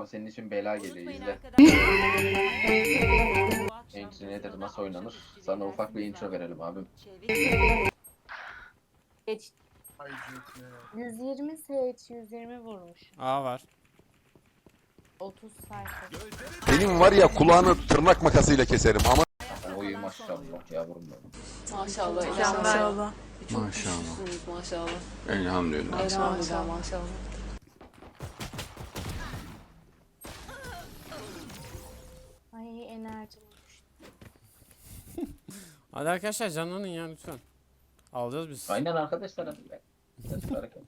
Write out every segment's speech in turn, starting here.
abi senin için bela geliyor izle. Entry nedir nasıl oynanır? Sana ufak bir intro verelim abim. Geç. 120 seç 120 vurmuş. A var. 30 sayfa. Benim var ya kulağını tırnak makasıyla keserim ama Oy maşallah yavrum benim. Maşallah. Maşallah. Maşallah. maşallah. elhamdülillah. Elhamdülillah maşallah. Hadi arkadaşlar canlanın ya lütfen. Alacağız biz. Aynen arkadaşlar hadi be. Biraz hareket.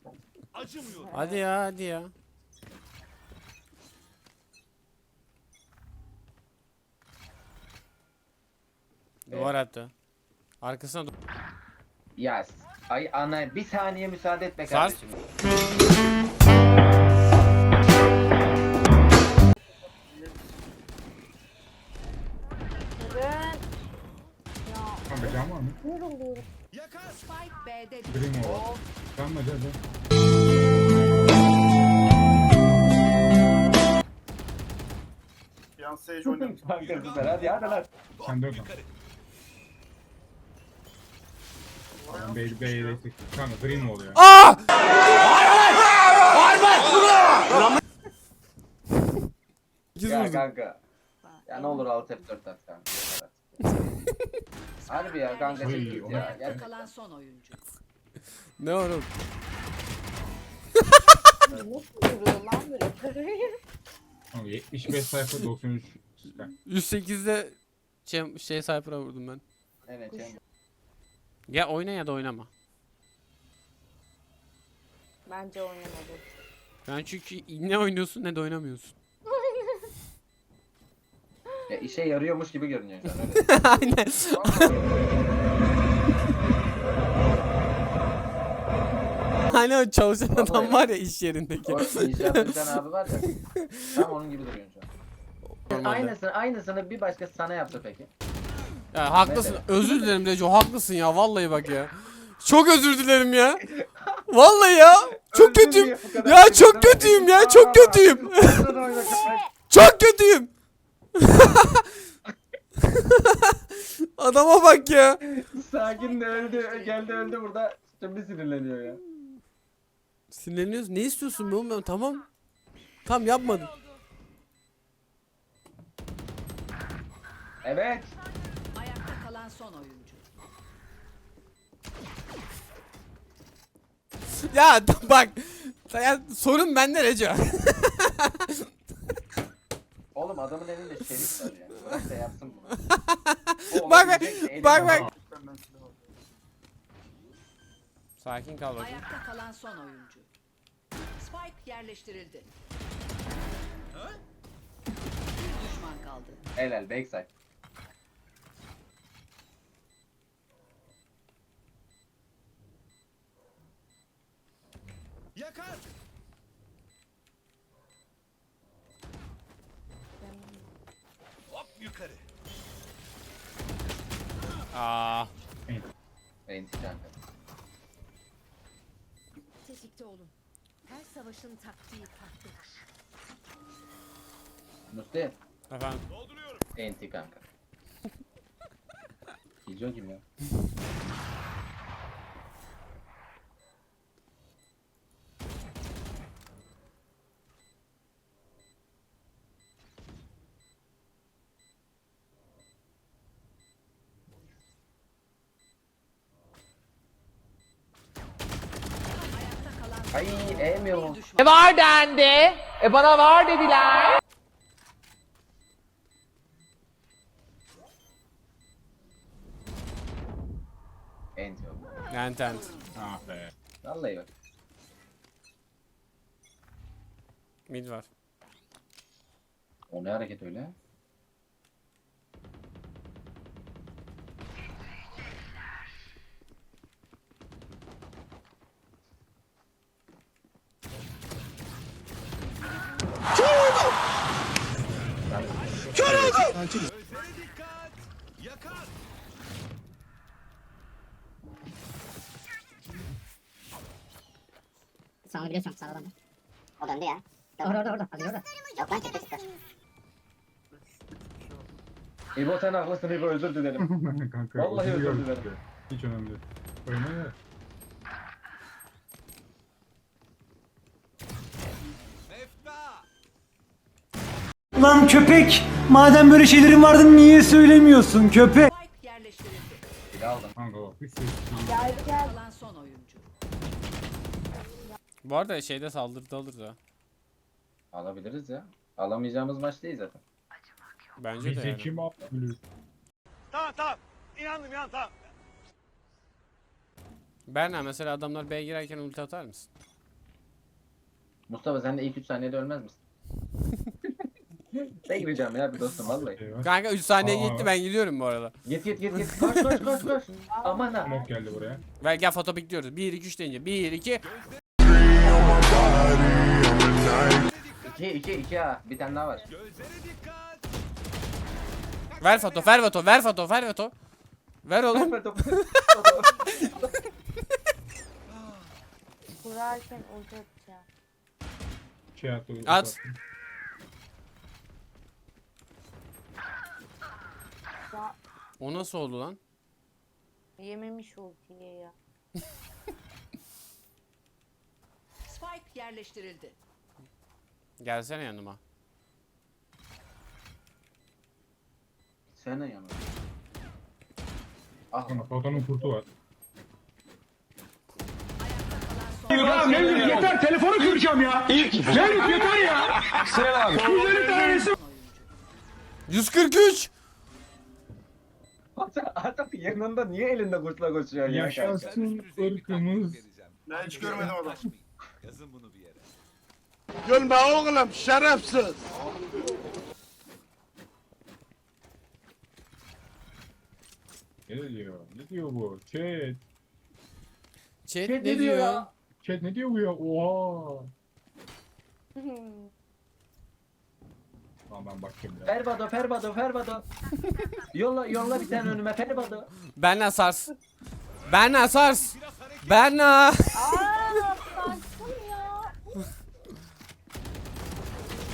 Hadi ya hadi ya. Duvar attı. Arkasına dur. Ya ay ana bir saniye müsaade etme Sars. kardeşim. Cam var hadi. Yan Sage oynamış. Kanka süper hadi hadi lan. Sen de oradan. Tamam, Bey Bey elektrik. Kanka green wall ya. Aa! İkiz Ya vurdum. kanka. Ya ne olur alt F4 at kanka. Harbi ya kanka Oy, çek git o ya. ne? Gel. kalan son oyuncu. Ne oğlum? Nasıl duruyor lan böyle karıyı? Kanka 75 sayfa 93 süper. 108'de şey, şey Cypher'a vurdum ben. Evet yani. Ya oyna ya da oynama. Bence oynamadı. Ben çünkü ne oynuyorsun ne de oynamıyorsun. Ya işe yarıyormuş gibi görünüyor şu an öyle. Aynen. Hani o çalışan adam var ya iş yerindeki. O icraat eden abi var ya. Tam onun gibi duruyorsun şu an. Normalde. Aynısını, aynısını bir başkası sana yapsa peki. Ya haklısın. Mesela. Özür dilerim Reco. Haklısın ya. Vallahi bak ya. Çok özür dilerim ya. Vallahi ya. Çok Öldün kötüyüm. diye bu kadar Ya sinirlenme. çok kötüyüm ya. Çok Aa, kötüyüm. lütfen oyna köpek. Çok kötüyüm. Adama bak ya. Sakin de öldü. Geldi öldü burada. Şimdi sinirleniyor ya. Sinirleniyorsun. Ne istiyorsun be oğlum? Ben- Tamam. Tamam yapmadım. Evet. Ayakta kalan son oyuncu. Ya bak. Ya, sorun bende Reco. Oğlum adamın elinde şerif var ya. Bırak da yapsın bunu. O Bak, bak, olabilecek bak. Sakin kal bakayım. Ayakta kalan son oyuncu. Spike yerleştirildi. Bir düşman kaldı. Helal backside. Aa. Enti. Tetikte olun. Savaşın taktiği farklıdır. Musti. Efendim. Enti kanka. Gidiyor kim ya? Ay emiyor. Bir düşman. var dendi. E bana var dediler. Enti yok. Ent ent. Ah be. Vallahi bak. Mid var. O ne hareket öyle? Sağını biliyorsun sağ adam. O döndü ya. Orada orada orada. Hadi orada. Yok lan köpek ister. İbo sen haklısın İbo özür dilerim. Kanka. Vallahi özür dilerim. işte. Hiç önemli değil. Oyna ya. Lan köpek! Madem böyle şeylerin vardı niye söylemiyorsun köpek? Yerleştirildi. Kanka geldi. Kalan son oyuncu. Bu arada şeyde saldırıda alır da. Alabiliriz ya. Alamayacağımız maç değil zaten. Bence de Bize yani. kim yapıyor? Berna mesela adamlar B'ye girerken ulti atar mısın? Mustafa sen de ilk 3 saniyede ölmez misin? Ben gireceğim ya bir dostum vallahi. Kanka 3 saniye Aa. gitti ben gidiyorum bu arada. Git git git git. Koş koş koş koş. Aman ha. Smoke geldi buraya. Ver gel foto bekliyoruz. 1 2 3 deyince 1 2 2 2 2 ha. Bir tane daha var. Ver foto, ver foto, ver foto, ver foto. Ver oğlum. Kurarken ulti atacağım. Şey attı. At. Ya O nasıl oldu lan? yememiş ultiyi ya. Spike yerleştirildi. Gelsene yanıma. Sen ne yanına? Ah Kanka fotonun kurtu var. Ya Mevlüt yeter telefonu kıracağım ya. Mevlüt yeter ya. Selam. 150 tanesi 143. Artık yanında niye elinde kurtla koşuyor ya kanka? Yaşasın ırkımız. Ben hiç görmedim adam. Gülme oğlum şerefsiz. Ne diyor? Ne diyor bu? Chat. Chat ne diyor ya? Chat ne diyor bu ya? Oha. Tamam ben bakayım ya. Ferbado Ferbado Ferbado. yolla yolla bir tane önüme Ferbado. Berna sars. Berna sars. Berna. Aa saçtım ya.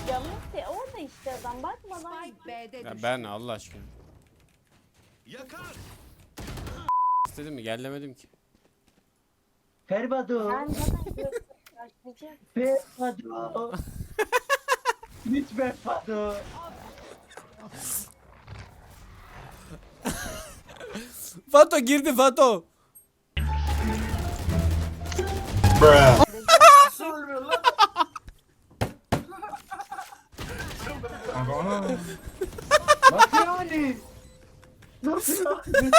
Ya Musti orada işte adam bakmadan. Ya. Berna Allah aşkına. İstedim mi? Gellemedim ki. Ferbado. Ben zaten. Ferbado. Hiç Ferbado. Fato girdi Fato. Nasıl yani? Nasıl yani?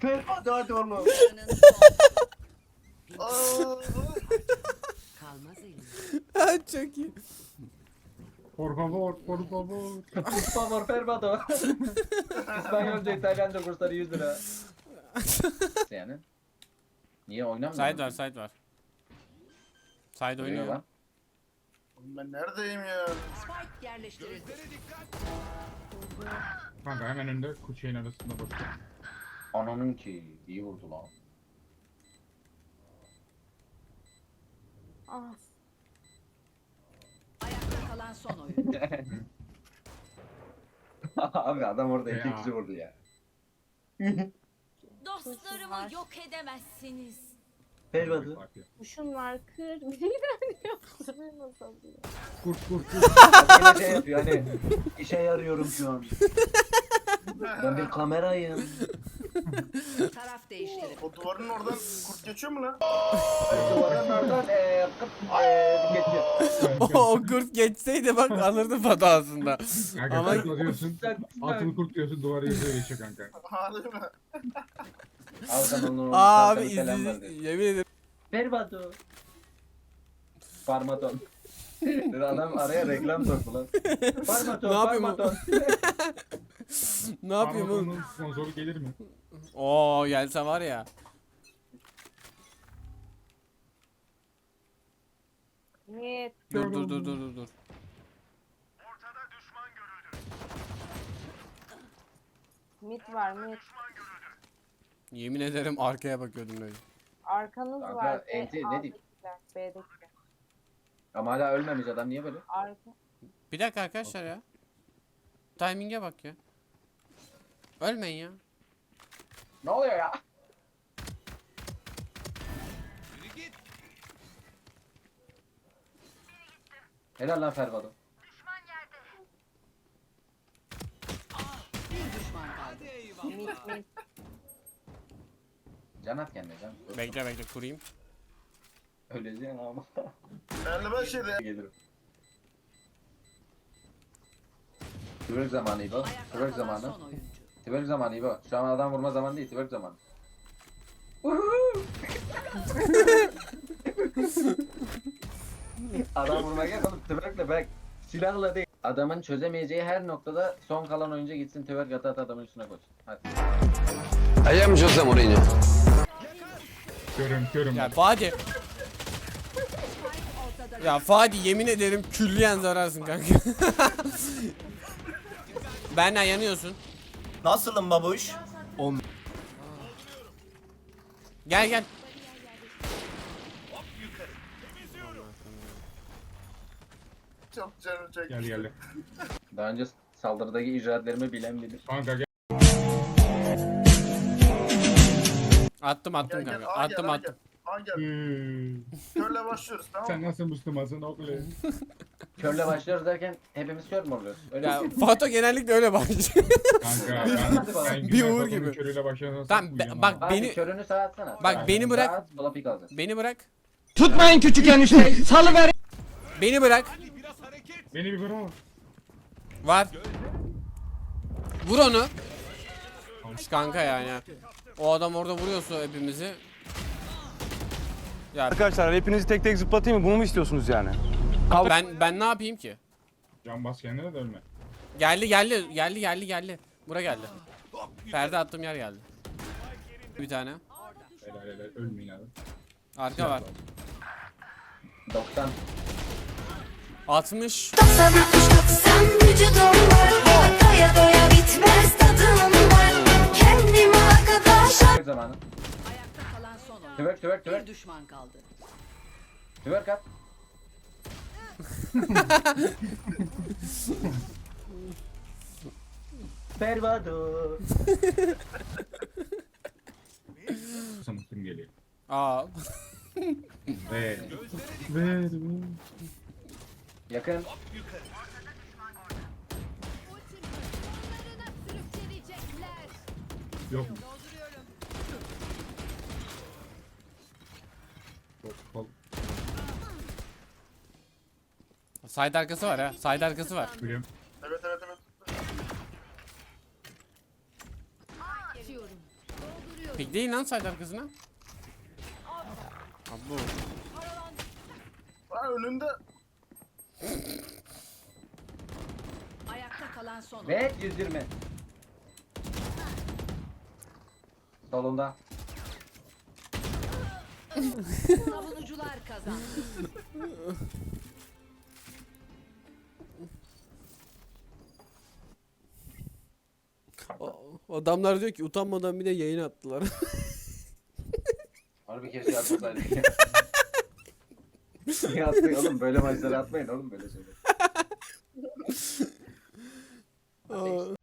Ferbado hadi oğlum. Aa, Kalmaz elimde. Ha, Çok iyi. Por favor, por favor. Por favor Ferbado. İspanyolca İtalyanca kursları 100 lira. yani. Niye oynamıyor? Side var, side var. Side Oynuyor lan. Oğlum Ben neredeyim ya? Spike yerleştirildi. Kanka hemen önünde kuçeğin arasında bakıyor. Ananın ki iyi vurdu lan. Ah kalan son oyuncu. Abi adam orada iki Ya. kişi vurdu ya. Dostlarımı yok edemezsiniz. Ferbado. kuşun var kır. Nasıl oluyor? Kurt kurt kurt. Yine şey yapıyor hani işe yarıyorum şu an. Ben bir kamerayım. Taraf değiştirildi. O duvarın oradan kurt geçiyor mu lan? Duvarın oradan eee kıp eee geçiyor. o, o kurt geçseydi bak alırdı Fato aslında. Kanka Ama- kurtla diyorsun. Atıl kurt diyorsun duvarı yüzüyor geçiyor kanka. Harbi mi? Al Abi izleyici yemin ederim. Ferbado. Farmaton. Adam araya reklam soktu lan. Farmaton, Ne yapayım o? farmaton. Ne yapayım oğlum? Parmatonun sponsoru gelir mi? Oo gelse var ya. Evet. Dur dur dur dur dur dur. Mit var mit. Yemin ederim arkaya bakıyordum böyle. Arkanız Kanka, var. enti, ne diyeyim? B'dekiler. Ama hala ölmemiş adam niye böyle? Arka. Bir dakika arkadaşlar ya. Timing'e bak ya. Ölmeyin ya. Ne oluyor ya? Helal lan Fervado. Bir düşman kaldı. Mit mit. Can at kendine can. Bekle bekle kurayım. Öleceksin ama. 55 yedi. Gelirim. Twerk zamanı İbo. Ayakta kalan zamanı. son oyuncu. Twerk zamanı İbo. Şu an adam vurma zamanı değil. Twerk zamanı. adam vurma gel oğlum. Twerk'le bak. Silahla değil. Adamın çözemeyeceği her noktada son kalan oyuncu gitsin twerk ata ata adamın üstüne koş. Hadi. I am Jose Mourinho. Körüm körüm. Ya Fadi. ya Fadi yemin ederim külliyen zararsın kanka. Benden yanıyorsun. Nasılım babuş? Gel gel. Çok canım çekti. Gel gel. Daha önce saldırıdaki icraatlerimi bilen bilir. Kanka gel. Attım attım Gel gel. kanka. Attım attım. Aa, gel. Hmm. Körle başlıyoruz tamam Sen mı? nasıl Müslümansın oğlum? Körle başlıyoruz derken hepimiz kör mü oluyoruz? Öyle Ya mi? Fato genellikle öyle başlıyor. Kanka ben, ben Bir uğur gibi. körüyle başlasam Tamam, uyuyamam. bak- Abi Beni- körünü sağa atsana. Bak, beni bırak. sağa at, pik. Beni bırak. Tutmayın küçük enişte. Salıver. Beni bırak. Beni bir bravo. Var. Vur onu. Kanka yani. O adam orada vuruyorsa hepimizi. Ya Arkadaşlar hepinizi tek tek zıplatayım mı? Bunu mu istiyorsunuz yani? ben ben ne yapayım ki? Can bas kendine de ölme. Geldi geldi geldi geldi geldi. Bura geldi. Perde attığım yer geldi. Bir tane. Helal helal ölmeyin abi. Arka var. 90. 60. vücudum var Doya doya bitmez tadım var Kendime arkadaş Twerk zamanı. Oyuncu. Twerk twerk Bir düşman kaldı. Twerk at. Fervado. Sana kim geliyor? Aa. Ver. ver. Yakın. Yok. Çok kol. Side arkası var ha. Side arkası var. Biliyorum. Evet evet evet. Pikleyin lan side arkasına. Abu. Ha önünde. Ayakta kalan son. Ve 120. Solunda. Savunucular kazandı. Adamlar diyor ki utanmadan bir de yayın attılar. Harbi keşke atmasaydık ya. Niye attık oğlum? Böyle maçları atmayın oğlum böyle şeyler. Aa.